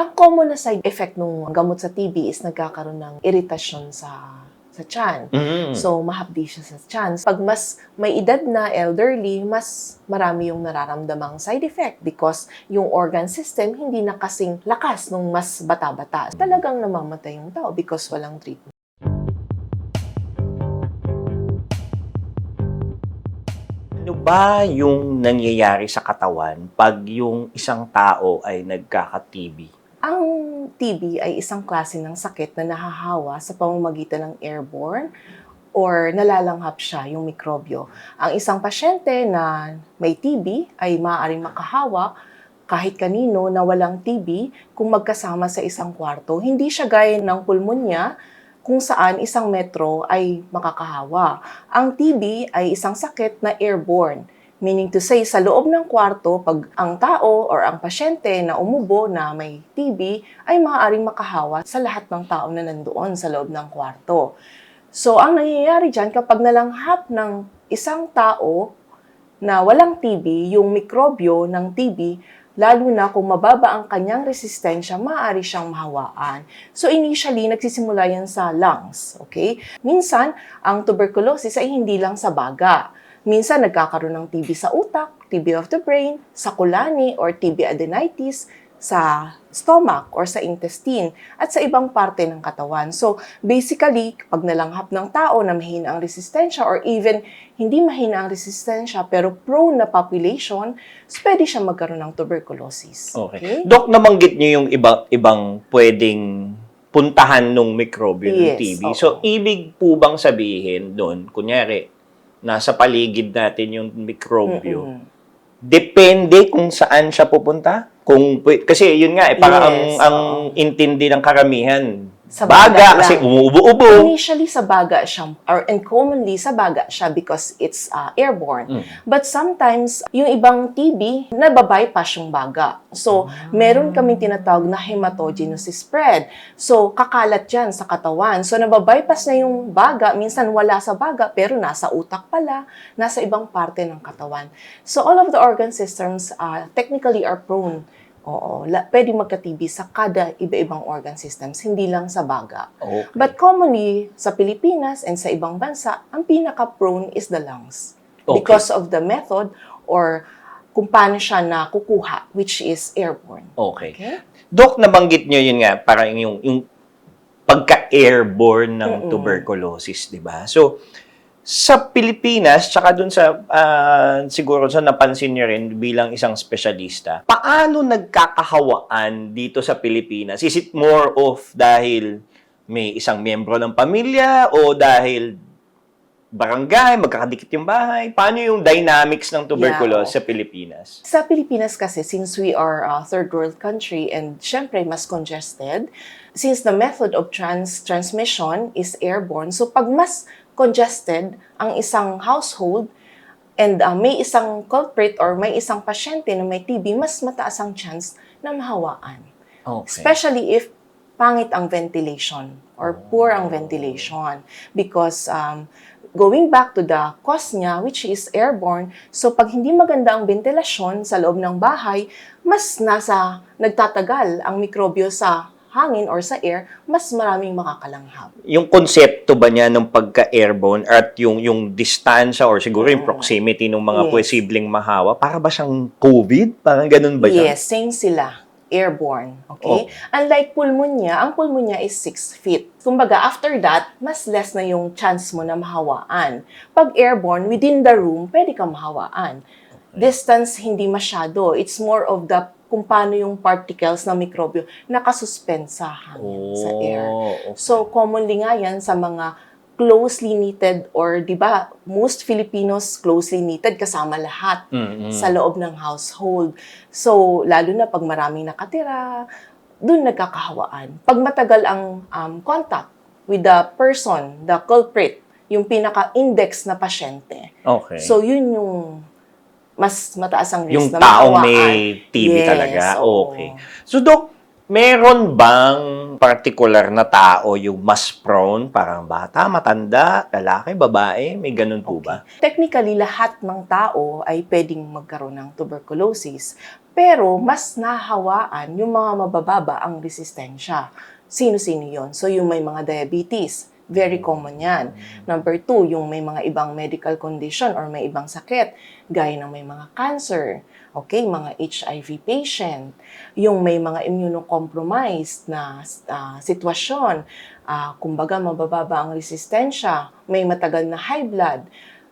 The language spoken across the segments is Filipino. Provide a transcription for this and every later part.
Ang common na side effect ng gamot sa TB is nagkakaroon ng iritasyon sa sa tiyan. Mm. So, mahapdi siya sa tiyan. Pag mas may edad na elderly, mas marami yung nararamdamang side effect because yung organ system hindi na kasing lakas nung mas bata-bata. Talagang namamatay yung tao because walang treatment. Ano ba yung nangyayari sa katawan pag yung isang tao ay nagkaka-TB? Ang TB ay isang klase ng sakit na nahahawa sa pamamagitan ng airborne or nalalanghap siya, yung mikrobyo. Ang isang pasyente na may TB ay maaaring makahawa kahit kanino na walang TB kung magkasama sa isang kwarto. Hindi siya gaya ng pulmonya kung saan isang metro ay makakahawa. Ang TB ay isang sakit na airborne. Meaning to say, sa loob ng kwarto, pag ang tao or ang pasyente na umubo na may TB, ay maaaring makahawa sa lahat ng tao na nandoon sa loob ng kwarto. So, ang nangyayari dyan, kapag nalanghap ng isang tao na walang TB, yung mikrobyo ng TB, lalo na kung mababa ang kanyang resistensya, maaari siyang mahawaan. So initially, nagsisimula yan sa lungs, okay? Minsan, ang tuberculosis ay hindi lang sa baga. Minsan, nagkakaroon ng TB sa utak, TB of the brain, sa kulani or TB adenitis, sa stomach or sa intestine at sa ibang parte ng katawan. So, basically, pag nalanghap ng tao na mahina ang resistensya or even hindi mahina ang resistensya pero prone na population, so pwede siya magkaroon ng tuberculosis. Okay. Dok, nabanggit niyo yung iba, ibang pwedeng puntahan ng mikrobyo ng Yes, TB. oo. So, ibig po bang sabihin doon, kunyari, nasa paligid natin yung mikrobyo, Mm-mm. depende kung saan siya pupunta? Kung kasi yun nga eh para ang Yes, ang oo. intindi ng karamihan Sa baga baga kasi umuubo-ubo. Initially sa baga siya, or and commonly sa baga siya because it's uh, airborne. Mm. But sometimes, yung ibang TB, nababypass yung baga. So, meron kami tinatawag na hematogenous spread. So, kakalat yan sa katawan. So, nababypass na yung baga. Minsan wala sa baga, pero nasa utak pala, nasa ibang parte ng katawan. So, all of the organ systems uh, technically are prone Oo, la, pwede magka-TB sa kada iba-ibang organ systems, hindi lang sa baga. Okay. But commonly, sa Pilipinas and sa ibang bansa, ang pinaka-prone is the lungs. Okay. Because of the method or kung paano siya nakukuha, which is airborne. okay. Okay? Dok, nabanggit niyo yun nga, parang yung, yung pagka-airborne ng Mm-mm. tuberculosis, di ba? So, sa Pilipinas, tsaka dun sa, ah, siguro sa napansin niyo rin bilang isang espesyalista, paano nagkakahawaan dito sa Pilipinas? Is it more of dahil may isang miyembro ng pamilya o dahil barangay, magkakadikit yung bahay? Paano yung dynamics ng tuberculosis sa Yeah. Pilipinas? Sa Pilipinas kasi, since we are a third world country and syempre mas congested, since the method of trans transmission is airborne, so pag mas congested ang isang household and uh, may isang culprit or may isang pasyente na may TB, mas mataas ang chance na mahawaan. Okay. Especially if pangit ang ventilation or poor ang ventilation. Because um, going back to the cause niya, which is airborne, so pag hindi maganda ang ventilasyon sa loob ng bahay, mas nasa nagtatagal ang mikrobyo sa hangin or sa air, mas maraming makakalanghap. yung konsepto ba niya ng pagka-airborne at yung yung distansya or siguro yung proximity ng mga Yes. posibleng mahawa, para ba siyang COVID? Parang ganun ba siya? Yes, same sila. Airborne. Okay? Unlike pulmonya, ang pulmonya is 6 feet. Kumbaga, after that, mas less na yung chance mo na mahawaan. Pag airborne, within the room, pwede kang mahawaan. Distance, hindi masyado. It's more of the kung paano yung particles ng mikrobyo nakasuspend sa hangin, sa air. Oh, okay. So, commonly nga yan sa mga closely knitted or, di ba, most Filipinos closely knitted kasama lahat Mm-mm. sa loob ng household. So, lalo na pag maraming nakatira, doon nagkakahawaan. Pag matagal ang um, contact with the person, the culprit, yung pinaka-index na pasyente. Okay. So, yun yung mas mataas ang risk yung na taong may TB Yes, talaga. oo. Okay. So, Dok, meron bang particular na tao yung mas prone? Parang bata, matanda, lalaki, babae? May ganun po ba? Technically, lahat ng tao ay pwedeng magkaroon ng tuberculosis. Pero mas nahawaan yung mga mabababa ang resistensya. Sino-sino yon? So yung may mga diabetes, very common yan. Number two, yung may mga ibang medical condition or may ibang sakit, gaya ng may mga cancer, okay, mga HIV patient, yung may mga immunocompromised na ah, sitwasyon, ah, kumbaga mabababa ang resistensya, may matagal na high blood,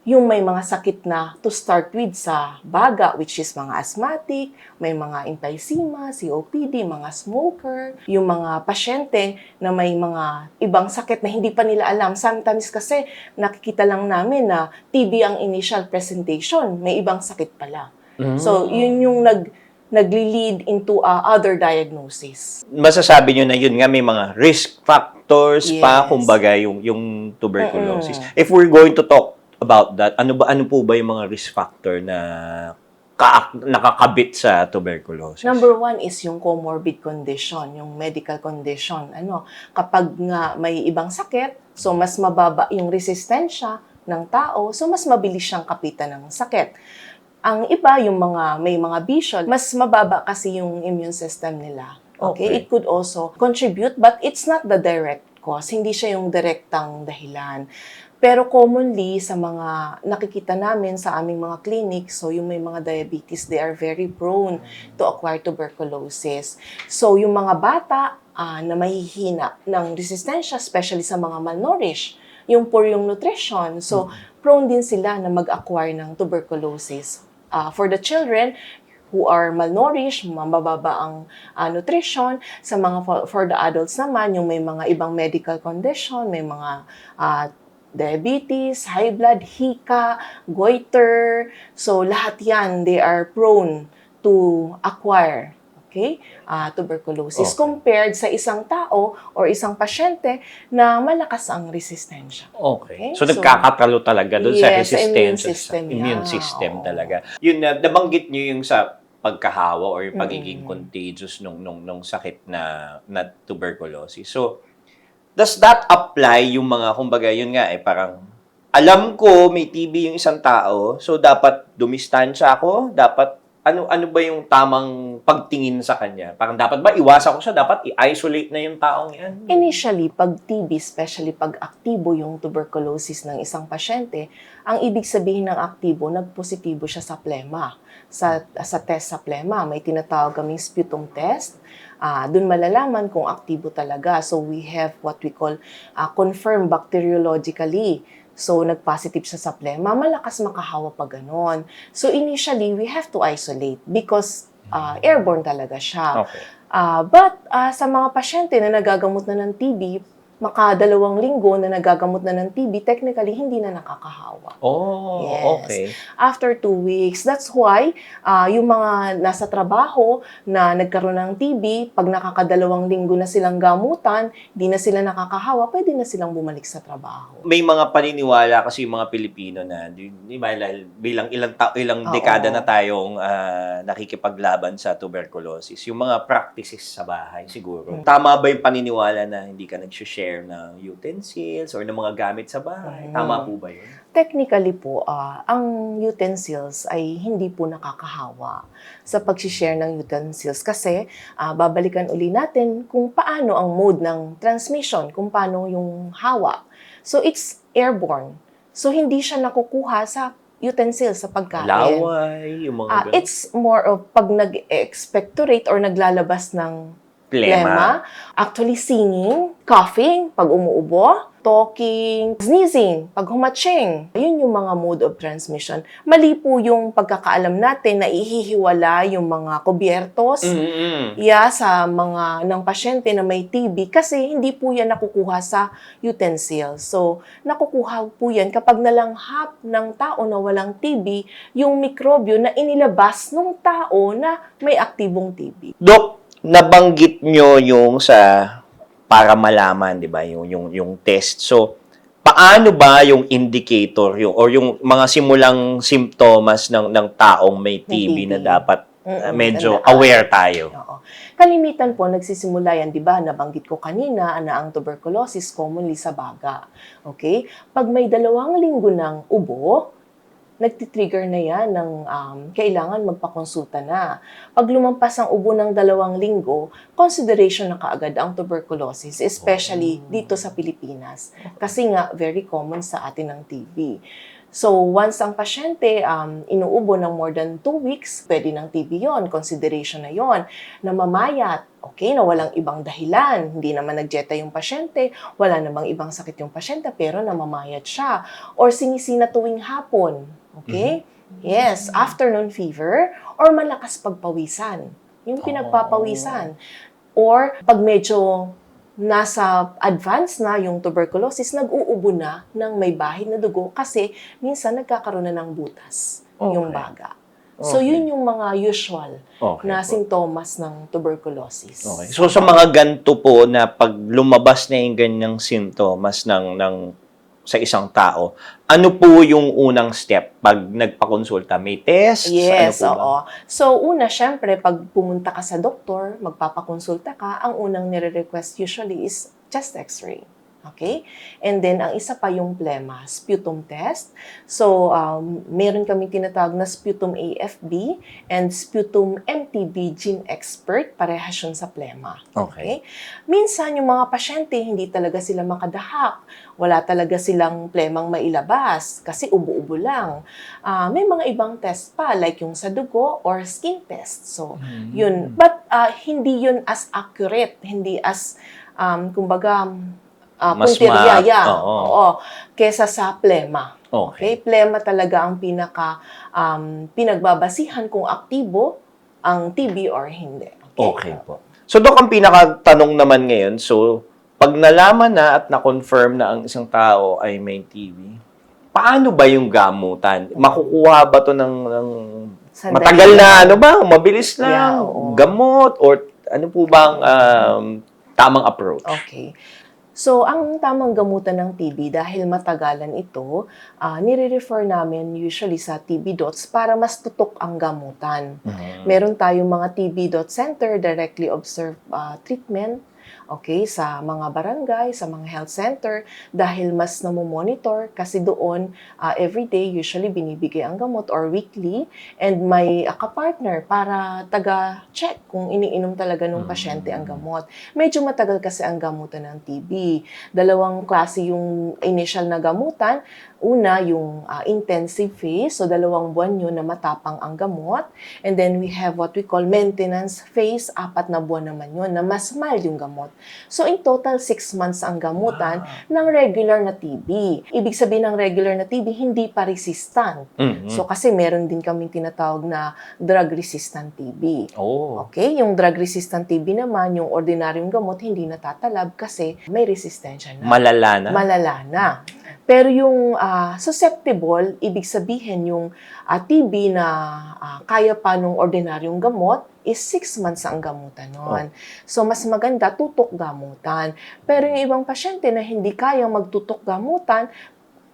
yung may mga sakit na to start with sa baga, which is mga asthmatic, may mga emphysema, COPD, mga smoker, yung mga pasyente na may mga ibang sakit na hindi pa nila alam. Sometimes kasi nakikita lang namin na TB ang initial presentation, may ibang sakit pala. So, yun yung nag nagli-lead into uh, other diagnosis. masasabi nyo na yun nga may mga risk factors pa Yes. kumbaga yung yung tuberculosis. If we're going to talk about that, ano ba ano po ba yung mga risk factor na ka nakakabit sa tuberculosis? Number one is yung comorbid condition, yung medical condition. Ano, kapag nga may ibang sakit, so mas mababa yung resistensya ng tao, so mas mabilis siyang kapitan ng sakit. Ang iba, yung mga may mga bisyo, mas mababa kasi yung immune system nila. Okay? Okay. It could also contribute, but it's not the direct cause. Hindi siya yung direktang dahilan. Pero commonly, sa mga nakikita namin sa aming mga clinics, so yung may mga diabetes, they are very prone to acquire tuberculosis. So yung mga bata ah, na mahihina ng resistensya, especially sa mga malnourished, yung poor yung nutrition, so prone din sila na mag-acquire ng tuberculosis. Ah, for the children, who are malnourished, mabababa ang ah, nutrition. Sa mga for, for the adults naman, yung may mga ibang medical condition, may mga ah, diabetes, high blood, hika, goiter. So lahat yan, they are prone to acquire okay, ah, tuberculosis Okay. compared sa isang tao or isang pasyente na malakas ang resistensya. Okay. Okay, So, so- nagkakatalo talaga doon sa Yes, sa immune resistance system sa immune niya. system Oo. talaga. Yun na nabanggit niyo yung sa pagkahawa or yung pagiging Mm. contagious nung nung nung sakit na na tuberculosis. So does that apply yung mga kumbaga yun nga eh parang alam ko may TB yung isang tao, so dapat dumistansya ako, dapat ano ano ba yung tamang pagtingin sa kanya? Parang dapat ba iwasan ko siya, dapat i-isolate na yung taong yan? Initially, pag TB, especially pag aktibo yung tuberculosis ng isang pasyente, ang ibig sabihin ng aktibo, nagpositibo siya sa plema. Sa, sa test sa plema, may tinatawag kaming sputum test. Ah, Doon malalaman kung aktibo talaga. So we have what we call ah, confirmed bacteriologically. So, nag-positive siya sa plema, malakas makahawa pa ganon. So, initially, we have to isolate because ah, airborne talaga siya. Okay. Ah, but ah, sa mga pasyente na nagagamot na ng TB, makadalawang linggo na nagagamot na ng TB, technically hindi na nakakahawa. Oh, Yes. okay. After two weeks, that's why ah, yung mga nasa trabaho na nagkaroon ng TB, pag nakakadalawang linggo na silang gamutan, di na sila nakakahawa, pwede na silang bumalik sa trabaho. may mga paniniwala kasi yung mga Pilipino na di, ba bilang ilang ta- ilang Oo. dekada na tayong ah, nakikipaglaban sa tuberculosis. Yung mga practices sa bahay siguro. Mm. Tama ba yung paniniwala na hindi ka nag-share ng utensils or ng mga gamit sa bahay? Mm. Tama po ba yun? Technically po, ah, ang utensils ay hindi po nakakahawa sa pag-share ng utensils kasi ah, babalikan uli natin kung paano ang mode ng transmission, kung paano yung hawa. So it's airborne. So hindi siya nakukuha sa utensils sa pagkain. Laway, yung mga Ah, ganun. it's more of pag nag-expectorate or naglalabas ng plema. Plema. Actually, singing, coughing, pag umuubo, talking, sneezing, pag humatching. Yun yung mga mode of transmission. Mali po yung pagkakaalam natin na ihihiwala yung mga kubyertos Mm-mm. yeah, sa mga ng pasyente na may TB kasi hindi po yan nakukuha sa utensils. So, nakukuha po yan kapag nalanghap ng tao na walang TB yung mikrobyo na inilabas ng tao na may aktibong TB. Dok, nabanggit nyo yung sa para malaman, 'di ba, yung yung yung test. So, paano ba yung indicator yung or yung mga simulang simptomas ng ng taong may May TB, na TB. dapat Mm-mm, uh, medyo aware tayo? Oo. Kalimitan po, nagsisimula yan, di ba, nabanggit ko kanina na ang tuberculosis commonly sa baga. Okay? Pag may dalawang linggo ng ubo, nagtitrigger na yan ng um, kailangan magpakonsulta na. Pag lumampas ang ubo ng dalawang linggo, consideration na kaagad ang tuberculosis, especially dito sa Pilipinas. Kasi nga, very common sa atin ang TB. So, once ang pasyente um, inuubo ng more than two weeks, pwede ng TB yon consideration na yon namamayat, okay, na walang ibang dahilan, hindi naman nagjeta yung pasyente, wala namang ibang sakit yung pasyente, pero namamayat siya. Or sinisina tuwing hapon, okay? Yes, afternoon fever, or malakas pagpawisan, yung pinagpapawisan. Or pag medyo nasa advance na yung tuberculosis, nag-uubo na ng may bahid na dugo kasi minsan nagkakaroon na ng butas yung Okay. baga. So, Okay. yun yung mga usual Okay na sintomas ng tuberculosis. Okay. So sa mga ganito po na pag lumabas na yung ganyang sintomas ng ng sa isang tao, ano po yung unang step pag nagpakonsulta? May test? Yes, ano po ba? oo. So, una, syempre, pag pumunta ka sa doktor, magpapakonsulta ka, ang unang nire-request usually is chest x-ray. Okay? And then, ang isa pa yung plema, sputum test. So, um, meron kami tinatawag na sputum AFB and sputum MTB gene expert, parehas yun sa plema. Okay. Minsan, yung mga pasyente, hindi talaga sila makadahak. Wala talaga silang plemang mailabas kasi ubo-ubo lang. Ah, may mga ibang test pa, like yung sa dugo or skin test. So, Hmm. yun. But ah, hindi yun as accurate, hindi as, um, kumbaga, uh, Mas puntirya, ma- oo. Oo. Kesa sa plema. Okay. Okay? Plema talaga ang pinaka um, pinagbabasihan kung aktibo ang TB or hindi. Okay po. So, Dok, ang pinakatanong naman ngayon, so, pag nalaman na at na-confirm na ang isang tao ay may TB, paano ba yung gamutan? Makukuha ba to ng, ng Sandali matagal na, ano ba, mabilis lang, Yeah, oo. gamot, or ano po bang um, tamang approach? Okay. So, ang tamang gamutan ng TB, dahil matagalan ito, ah, nire-refer namin usually sa TB dots para mas tutok ang gamutan. Mhm. Meron tayong mga TB dot center, directly observed ah, treatment, okay, sa mga barangay, sa mga health center, dahil mas namomonitor kasi doon ah, everyday usually binibigay ang gamot or weekly and may ah, kapartner para taga-check kung iniinom talaga ng pasyente ang gamot. Medyo matagal kasi ang gamutan ng TB. Dalawang klase yung initial na gamutan. Una, yung ah, intensive phase, so dalawang buwan yun na matapang ang gamot. And then we have what we call maintenance phase, apat na buwan naman yun, na mas mild yung gamot. So in total, six months ang gamutan ng regular na TB. Ibig sabihin ng regular na TB, hindi pa resistant. Mhm. So kasi meron din kaming tinatawag na drug-resistant TB. oh. Okay, yung drug-resistant TB naman, yung ordinaryong gamot, hindi natatalab kasi may resistensya na. Malala na? Malala na. Pero yung ah, susceptible, ibig sabihin yung ah, TB na ah, kaya pa nung ordinaryong gamot, is 6 months ang gamutan nun. So, mas maganda, tutok gamutan. Pero yung ibang pasyente na hindi kayang magtutok gamutan,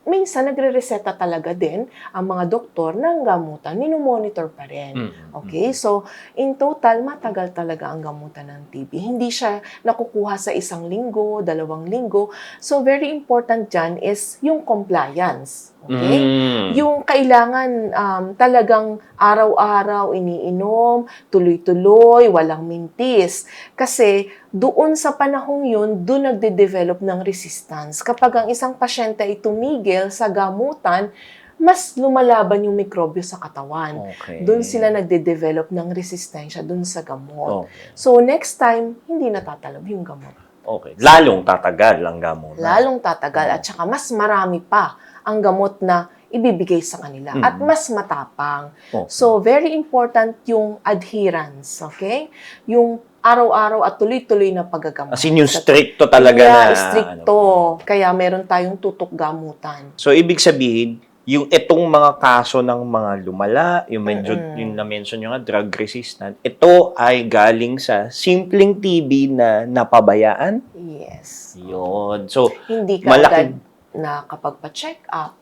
minsan nagre-reseta talaga din ang mga doktor ng gamutan. Minomonitor pa rin. Mhm. Okay, so in total, matagal talaga ang gamutan ng TB. Hindi siya nakukuha sa isang linggo, dalawang linggo. So very important dyan is yung compliance. Okay? Mm. Yung kailangan um, talagang araw-araw iniinom, tuloy-tuloy, walang mintis. Kasi doon sa panahong yun, doon nagde-develop ng resistance. Kapag ang isang pasyente ay tumigil sa gamutan, mas lumalaban yung mikrobyo sa katawan. Okay. Doon sila nagde-develop ng resistensya doon sa gamot. Okay. So next time, hindi natatalab yung gamot. okay. Lalong tatagal ang gamot. Lalong tatagal at saka mas marami pa ang gamot na ibibigay sa kanila at Mm. mas matapang. Okay. So very important yung adherence, okay? Yung araw-araw at tuloy-tuloy na paggagamot. As in yung stricto talaga yeah, na... stricto. ano. Kaya meron tayong tutok gamutan. So, ibig sabihin, yung itong mga kaso ng mga lumala, yung medyo, Mm-mm. yung na-mention nyo nga, drug resistant, ito ay galing sa simpleng TB na napabayaan. Yes. Yun. So, Hindi ka Malaki- na kapag pa-check up,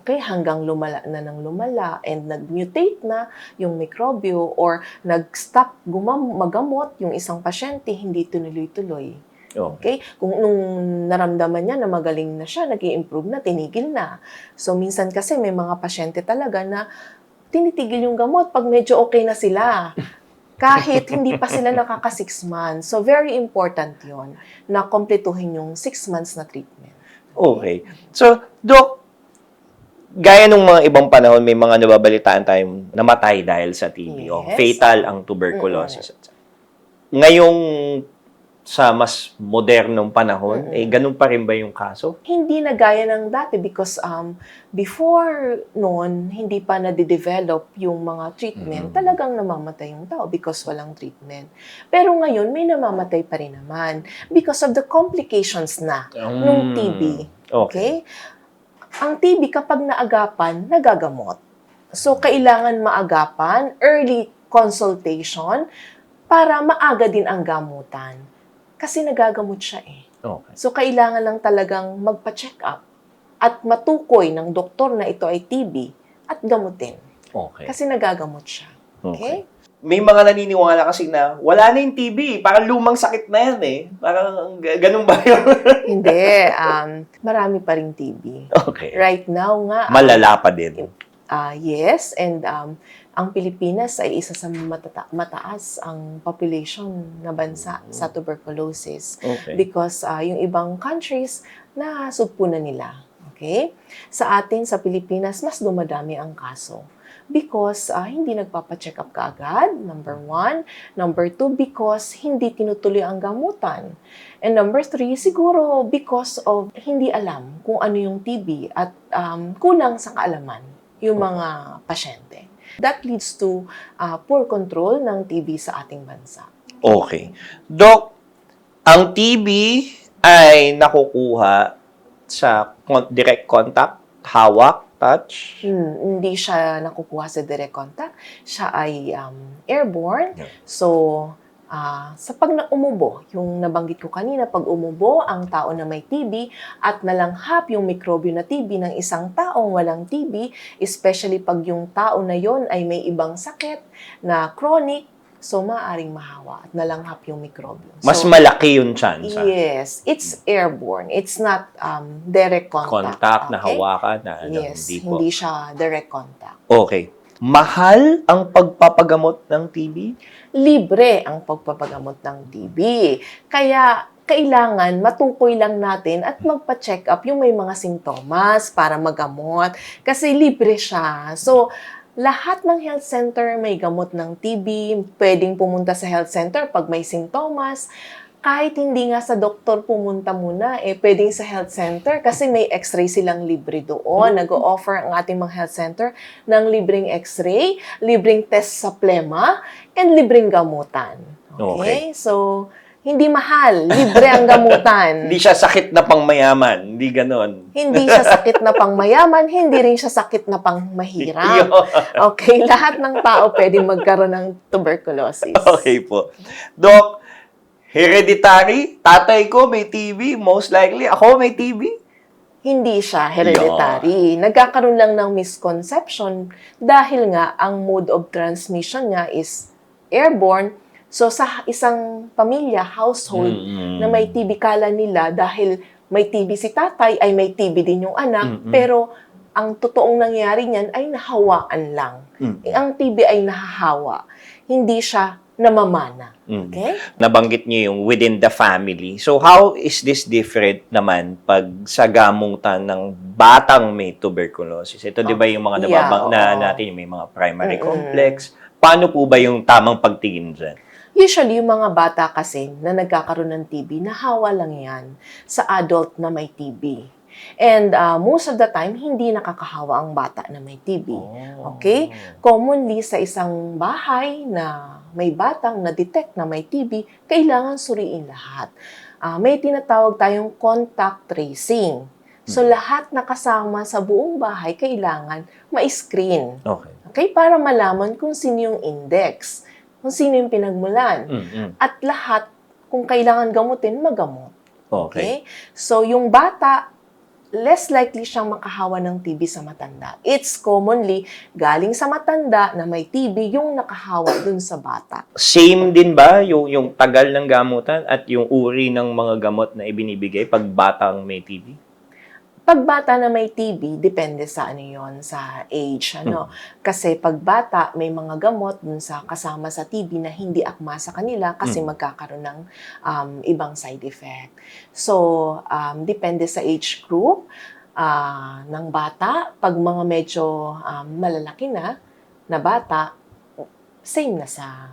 okay, hanggang lumala na ng lumala and nag-mutate na yung mikrobyo or nag-stop gumam- magamot yung isang pasyente, hindi tuloy-tuloy. Okay. Okay? Kung nung naramdaman niya na magaling na siya, nag improve na, tinigil na. So, minsan kasi may mga pasyente talaga na tinitigil yung gamot pag medyo okay na sila. Kahit hindi pa sila nakaka 6 months. So, very important yon na kompletuhin yung 6 months na treatment. Okay. So, Doc, gaya nung mga ibang panahon, may mga nababalitaan tayong namatay dahil sa TB o Yes. fatal ang tuberculosis. Ngayong sa mas modernong panahon, Mm-mm. eh ganun pa rin ba yung kaso? Hindi na gaya ng dati because um, before noon, hindi pa nade-develop yung mga treatment, Mhm. talagang namamatay yung tao because walang treatment. Pero ngayon, may namamatay pa rin naman because of the complications na nung Mm. TB. Okay. Okay? Ang TB kapag naagapan, nagagamot. So, kailangan maagapan, early consultation, para maaga din ang gamutan. Kasi nagagamot siya eh. Okay. So, kailangan lang talagang magpa-check up at matukoy ng doktor na ito ay TB at gamutin. Okay. Kasi nagagamot siya. Okay? May mga naniniwala kasi na wala na yung TB, parang lumang sakit na yan eh. Parang ganun ba yun? Hindi. Um, marami pa rin TB. okay. Right now nga, Malala pa din. Ah, yes, and um, ang Pilipinas ay isa sa matata- mataas ang population na bansa sa tuberculosis Okay. because ah, yung ibang countries nasugpo na nila. Okay? Sa atin, sa Pilipinas, mas dumadami ang kaso. Because ah, hindi nagpapacheck up kaagad, number one. Number two, because hindi tinutuloy ang gamutan. And number three, siguro because of hindi alam kung ano yung TB at um, kulang sa kaalaman yung mga pasyente. That leads to ah, poor control ng TB sa ating bansa. Okay. Doc, ang TB ay nakukuha sa direct contact, hawak, touch. Hmm, hindi siya nakukuha sa direct contact. Siya ay um, airborne. Yeah. So, ah, sa pag na umubo, yung nabanggit ko kanina, pag umubo ang tao na may TB at nalanghap yung mikrobyo na TB ng isang taong walang TB, especially pag yung tao na yon ay may ibang sakit na chronic, so maaaring mahawa at nalanghap yung mikrobyo. Mas so, malaki yung chance. ah. Yes, it's airborne. It's not um, direct contact. Contact na okay? hawakan na ano, Yes, hindi po. hindi siya direct contact. Okay. Mahal ang pagpapagamot ng TB? Libre ang pagpapagamot ng TB. Kaya kailangan matukoy lang natin at magpa-check up yung may mga sintomas para magamot kasi libre siya. So, lahat ng health center may gamot ng TB, pwedeng pumunta sa health center pag may sintomas. Kahit hindi nga sa doktor pumunta muna, eh, pwedeng sa health center kasi may x-ray silang libre doon. Nag-o-offer ang ating mga health center ng libreng x-ray, libreng test sa plema, and libreng gamutan. Okay? So, hindi mahal. Libre ang gamutan. Hindi siya sakit na pangmayaman. Hindi ganon. hindi siya sakit na pang mayaman, hindi rin siya sakit na pang mahirap. Yun. Okay, lahat ng tao pwedeng magkaroon ng tuberculosis. Okay po. Doc, hereditary? Tatay ko may TB. Most likely, ako may TB? Hindi siya hereditary. Nagkakaroon lang ng misconception dahil nga ang mode of transmission niya is airborne. So sa isang pamilya, household, Mm-mm. na may TB kala nila dahil may TB si tatay ay may TB din yung anak Mm-mm. pero ang totoong nangyari niyan ay nahawaan lang. Mm. Eh, Ang TB ay nahahawa. Hindi siya namamana. Mm. Okay? Nabanggit niyo yung within the family. So, how is this different naman pag sa gamutan ng batang may tuberculosis? Ito, di ba yung mga Yeah, nababang na oo. natin, yung may mga primary Mm-mm. complex? Paano po ba yung tamang pagtingin dyan? Usually, yung mga bata kasi na nagkakaroon ng TB, nahawa lang yan sa adult na may TB. And uh, most of the time, hindi nakakahawa ang bata na may TB. Oh. Okay? Commonly, sa isang bahay na may batang na-detect na may TB, kailangan suriin lahat. Ah, may tinatawag tayong contact tracing. So, lahat na kasama sa buong bahay, kailangan ma-screen. Okay. Okay? Para malaman kung sino yung index, kung sino yung pinagmulan. Mm-mm. At lahat, kung kailangan gamutin, magamot. Okay. Okay? So, yung bata, less likely siyang makahawa ng TB sa matanda. It's commonly galing sa matanda na may TB yung nakahawa dun sa bata. Same din ba yung, yung tagal ng gamutan at yung uri ng mga gamot na ibinibigay pag batang may TB? Pag bata na may TB, depende sa ano yon sa age. Ano? Kasi pag bata, may mga gamot dun sa kasama sa TB na hindi akma sa kanila kasi Mm. magkakaroon ng um, ibang side effect. So, um, depende sa age group ah, ng bata. Pag mga medyo um, malalaki na, na bata, same na sa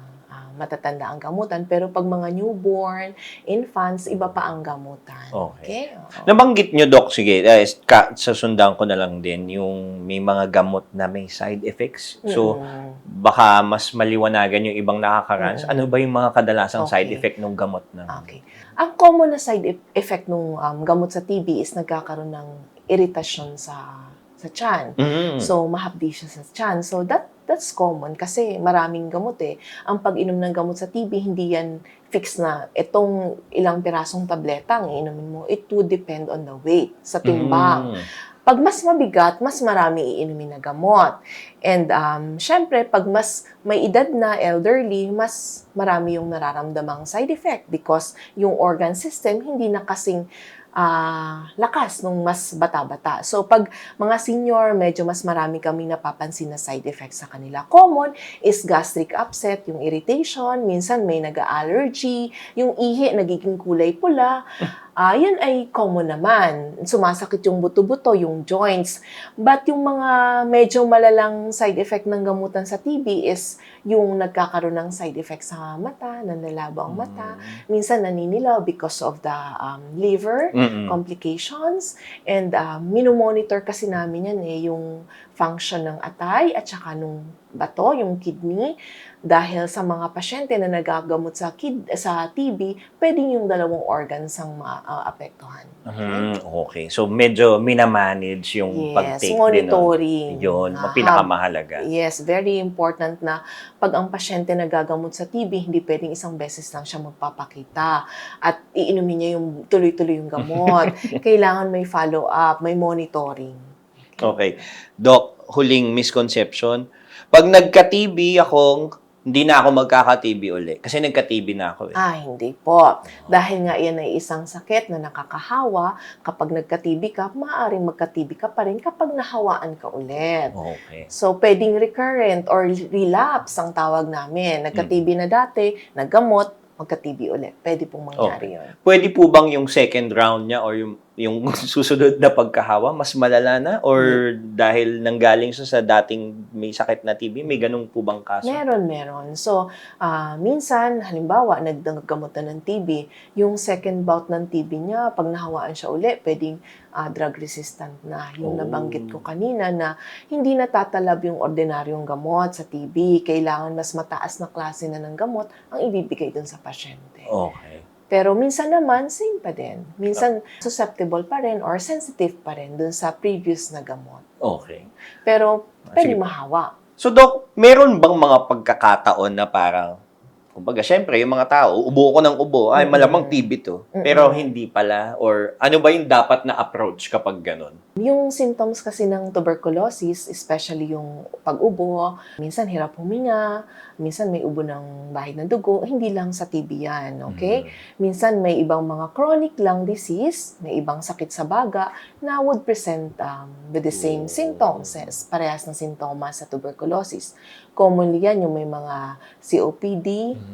matatanda ang gamutan. Pero pag mga newborn, infants, iba pa ang gamutan. Okay. Oo. Nabanggit nyo, Doc, sige, eh, ka, sasundan ko na lang din, yung may mga gamot na may side effects. So, Mm. baka mas maliwanagan yung ibang nakakaranas. Mm. Ano ba yung mga kadalasang Okay. side effect ng gamot na? Okay. Ang common na side effect ng um, gamot sa TB is nagkakaroon ng iritasyon sa sa tiyan. Mm. So, mahapdi siya sa tiyan. So, that that's common kasi maraming gamot eh. Ang pag-inom ng gamot sa TB, hindi yan fix na itong ilang pirasong tableta ang iinumin mo. It would depend on the weight sa timbang. Mm. Pag mas mabigat, mas marami iinumin na gamot. And um, syempre, pag mas may edad na elderly, mas marami yung nararamdamang side effect because yung organ system hindi na kasing ah, lakas nung mas bata-bata. So pag mga senior, medyo mas marami kami napapansin na side effects sa kanila. Common is gastric upset, yung irritation, minsan may nag-allergy, yung ihi nagiging kulay pula. Ah, yun ay common naman. Sumasakit yung buto-buto, yung joints. But yung mga medyo malalang side effect ng gamutan sa TB is yung nagkakaroon ng side effect sa mata, nanlalabo ang mata. Minsan naninilaw because of the um, liver Mm-mm. complications. And um, minomonitor kasi namin yan eh, yung function ng atay at saka nung bato, yung kidney. Dahil sa mga pasyente na nagagamot sa kid sa TB, pwedeng yung dalawang organs ang maapektuhan. Mhm, Okay. So, medyo minamanage yung Yes, pag-take din. monitoring. Yun, ang pinakamahalaga. Yes, very important na pag ang pasyente nagagamot sa TB, hindi pwedeng isang beses lang siya magpapakita at iinumin niya yung tuloy-tuloy yung gamot. Kailangan may follow-up, may monitoring. Okay. Doc, huling misconception. Pag nagka-TB akong, hindi na ako magkaka-TB uli. Kasi nagka-TB na ako eh. Ah, hindi po. Dahil nga yan ay isang sakit na nakakahawa, kapag nagka-TB ka, maaaring magka-TB ka pa rin kapag nahawaan ka ulit. Okay. So, pwedeng recurrent or relapse ang tawag namin. Nagka-TB na dati, naggamot, magka-TB ulit. Pwede pong mangyari yun. Pwede po bang yung second round niya or yung, yung susunod na pagkahawa, mas malala na? Or dahil nanggaling siya sa dating may sakit na TB, may ganun po bang kaso? Meron, meron. So, ah, minsan, halimbawa, naggamot na ng TB, yung second bout ng TB niya, pag nahawaan siya uli, pwedeng ah, drug resistant na. Yung Oh. nabanggit ko kanina na hindi natatalab yung ordinaryong gamot sa TB. Kailangan mas mataas na klase na ng gamot ang ibibigay dun sa pasyente. Okay. Pero minsan naman, same pa din. Minsan, susceptible pa rin or sensitive pa rin dun sa previous na gamot. Okay. Pero, Ah, pwede sige. mahawa. So, Doc, meron bang mga pagkakataon na parang, kumbaga, syempre, yung mga tao, ubo ko ng ubo, ay malamang TB to. Pero hindi pala. Or ano ba yung dapat na approach kapag ganun? Yung symptoms kasi ng tuberculosis, especially yung pag-ubo, minsan hirap huminga, minsan may ubo ng bahid ng dugo, hindi lang sa TB yan, okay? Minsan may ibang mga chronic lung disease, may ibang sakit sa baga na would present um, with the same Oh. symptoms, yes, parehas ng sintomas sa tuberculosis. Commonly yan yung may mga COPD,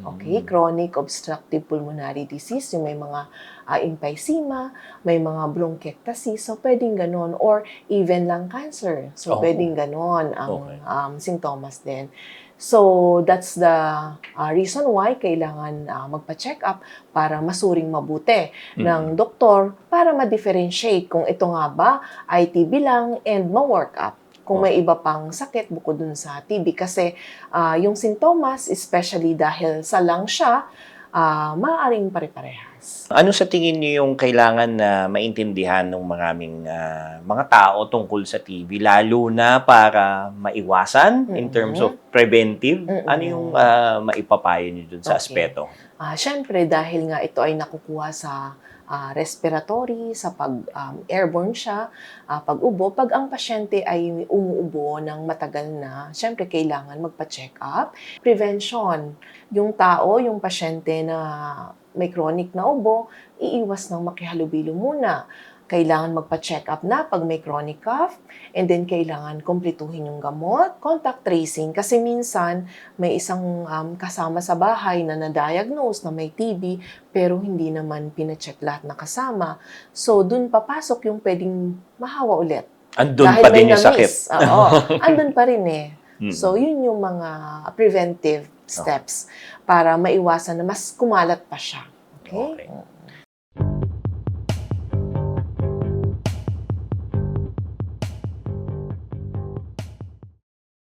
okay, Mm. chronic obstructive pulmonary disease, yung may mga ah, emphysema, may mga bronchiectasis, so pwedeng ganon, or even lung cancer, so Oh. pwedeng ganon ang Okay. um, sintomas din. So, that's the uh, reason why kailangan uh, magpa-check up para masuring mabuti ng doktor para ma-differentiate kung ito nga ba ay TB lang and ma-work up kung may iba pang sakit bukod dun sa TB. Kasi ah, yung sintomas, especially dahil sa lung siya, ah, maaaring Ano sa tingin niyo yung kailangan na maintindihan ng maraming ah, mga tao tungkol sa TB, lalo na para maiwasan in Mm-mm. terms of preventive? Mm-mm. Ano yung ah, maipapayo niyo dun sa Okay. aspeto? Ah, Siyempre, dahil nga ito ay nakukuha sa ah, respiratory, sa pag um, airborne siya, ah, pag-ubo, pag ang pasyente ay umuubo ng matagal na, siyempre kailangan magpa-check up. Prevention, yung tao, yung pasyente na may chronic na ubo, iiwas ng makihalubilo muna. Kailangan magpa-check up na pag may chronic cough, and then kailangan kumpletuhin yung gamot, contact tracing, kasi minsan may isang um, kasama sa bahay na na-diagnose na may TB, pero hindi naman pina-check lahat na kasama. So, dun papasok yung pwedeng mahawa ulit. Andun Dahil pa din yung sakit. Oo, andun pa rin eh. Mm. So, yun yung mga preventive steps para maiwasan na mas kumalat pa siya. Okay? Okay.